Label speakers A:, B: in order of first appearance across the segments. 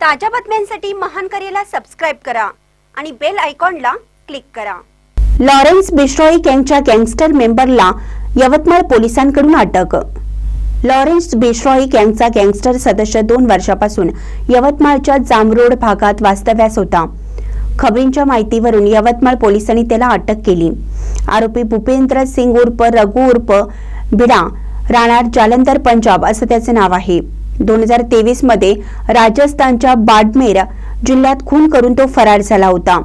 A: ताज्या बातम्यांसाठी महान करेला सबस्क्राईब करा आणि बेल आयकॉनला क्लिक करा. लॉरेन्स बिश्रोई यांच्या गँगस्टर मेंबरला यवतमाळ पोलिसांकडून अटक. लॉरेन्स बिश्रॉईक यांचा गँगस्टर सदस्य दोन वर्षापासून यवतमाळच्या जामरोड भागात वास्तव्यास होता. खबरींच्या माहितीवरून यवतमाळ पोलिसांनी त्याला अटक केली. आरोपी भूपेंद्र सिंग उर्फ रघु उर्फ बिडा राहणार जालंधर पंजाब असं त्याचे नाव आहे. दोन हजार तेवीसमध्ये राजस्थानच्या बाडमेर जिल्ह्यात खून करून तो फरार झाला होता.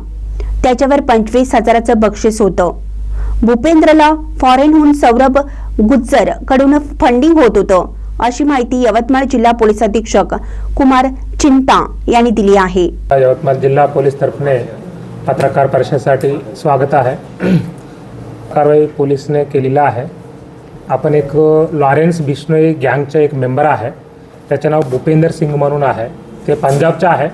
A: त्याच्यावर पंचवीस हजाराचं बक्षीस होतं. भूपेंद्रला फॉरेनहून सौरभ गुज्जरकडून फंडिंग होत होतं अशी माहिती यवतमाळ जिल्हा पोलीस अधीक्षक कुमार चिंता यांनी दिली आहे.
B: यवतमाळ जिल्हा पोलीस तर्फे पत्रकार परिषदेसाठी स्वागत आहे. कारवाई पोलीसने केलेला आहे. आपण एक लॉरेन्स बिश्नोई गँगचा एक मेंबर आहे. त्याचे नाव भूपेंदर सिंग म्हणून आहे. ते पंजाबचं आहे.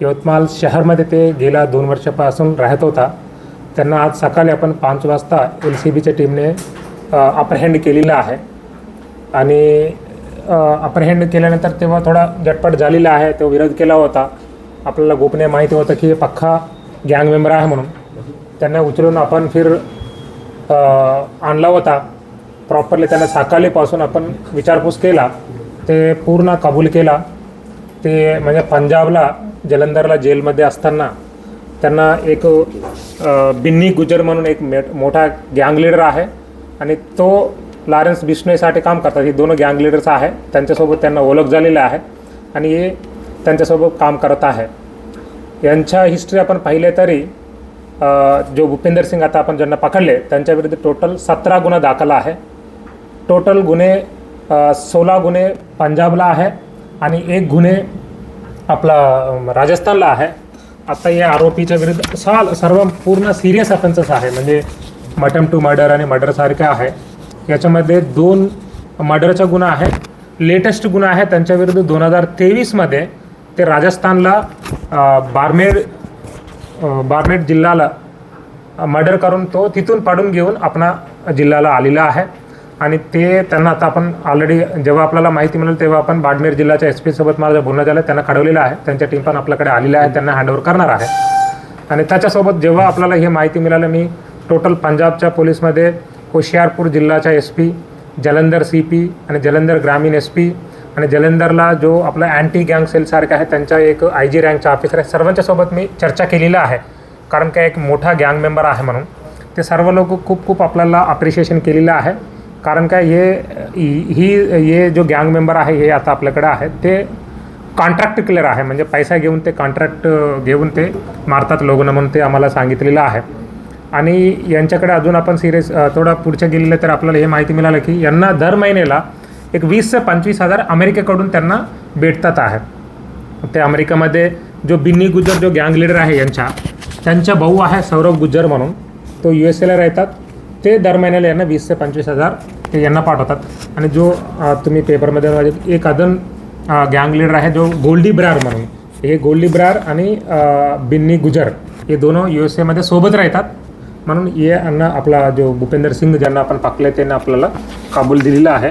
B: यवतमाळ शहरमध्ये ते गेल्या दोन वर्षापासून राहत होता. त्यांना आज सकाळी आपण पाच वाजता एल सी बीच्या टीमने अपरहेंड केलेलं आहे. आणि अपरहेंड केल्यानंतर तेव्हा थोडा झटपट झालेला आहे. तो विरोध केला होता. आपल्याला गोपनीय माहिती होतं की पक्का गँग मेंबर आहे म्हणून. त्यांना उचलून आपण फिर आणला होता. प्रॉपरली त्यांना साकालीपासून आपण विचारपूस केला. ते पूर्ण कबूल केला. ते म्हणजे पंजाबला जलंधरला जेलमध्ये असताना त्यांना एक बिन्नी गुजर म्हणून एक मेट मोठा गँग लीडर आहे आणि तो लॉरेन्स बिश्नोईसाठी काम करतात. ही दोन गँग लीडर्स आहे. त्यांच्यासोबत त्यांना ओळख झालेलं आहे आणि हे त्यांच्यासोबत काम करत आहे. यांच्या हिस्ट्री आपण पाहिले तरी जो भूपेंदर सिंग आता आपण ज्यांना पकडले त्यांच्याविरुद्ध टोटल सतरा गुन्हा दाखल आहे. टोटल गुन्हे सोळा गुन्हे पंजाबला आहे आणि एक गुन्हे आपला राजस्थानला आहे. आता या आरोपीच्या विरुद्ध साल सर्व पूर्ण सिरियस ऑफेन्सेस आहे. म्हणजे मटम टू मर्डर आणि मर्डरसारखे आहे. याच्यामध्ये दोन मर्डरचा गुन्हा आहे. लेटेस्ट गुन्हा आहे. त्यांच्या विरुद्ध दोन हजार तेवीसमध्ये ते राजस्थानला बारमेर बारमेर जिल्ह्याला मर्डर करून तो तिथून पाडून घेऊन आपणा जिल्ह्याला आलेला आहे. आणि ते त्यांना आता आपण ऑलरेडी जेव्हा आपल्याला माहिती मिळेल तेव्हा आपण बाडमेर जिल्ह्याच्या एस पीसोबत माझं बोलणं झालं त्यांना कळवलेलं आहे. त्यांच्या टीम पण आपल्याकडे आलेल्या आहे त्यांना हँडओव्हर करणार आहे. आणि त्याच्यासोबत जेव्हा आपल्याला हे माहिती मिळालं मी टोटल पंजाबच्या पोलीसमध्ये होशियारपूर जिल्ह्याच्या S P Jalandhar C P आणि जलंधर ग्रामीण एस पी आणि जलंधरला जो आपला अँटी गँग सेलसारखा आहे त्यांच्या एक आय जी रँकचा ऑफिसर आहे. सर्वांच्या सोबत मी चर्चा केलेला आहे. कारण का एक मोठा गँग मेंबर आहे म्हणून. ते सर्व लोक खूप खूप आपल्याला अप्रिशिएशन केलेलं आहे. कारण काय हे ही हे जो गँग मेंबर आहे हे आता आपल्याकडे आहे ते कॉन्ट्रॅक्ट क्लिअर आहे. म्हणजे पैसा घेऊन ते कॉन्ट्रॅक्ट घेऊन ते मारतात लोकांना म्हणून ते आम्हाला सांगितलेलं आहे. आणि यांच्याकडे अजून आपण सिरियस थोडा पुढच्या गेलेलं तर आपल्याला हे माहिती मिळालं की यांना दर महिन्याला एक वीस ते पंचवीस हजार अमेरिकेकडून त्यांना भेटतात आहे. ते अमेरिकेमध्ये जो बिन्नी गुज्जर जो गँग लीडर आहे यांच्या त्यांचा भाऊ आहे सौरभ गुज्जर म्हणून. तो यू एस एला राहतात. ते दर महिन्याला यांना वीस ते पंचवीस हजार ते यांना पाठवतात. आणि जो तुम्ही पेपरमध्ये एक अजून गँग लीडर आहे जो गोल्डी ब्रार म्हणून. हे गोल्डी ब्रार आणि बिन्नी गुजर हे दोन यू एस एमध्ये सोबत राहतात. म्हणून हे यांना आपला जो भूपेंद्र सिंग ज्यांना आपण पाकले त्यांना आपल्याला काबूल दिलेला आहे.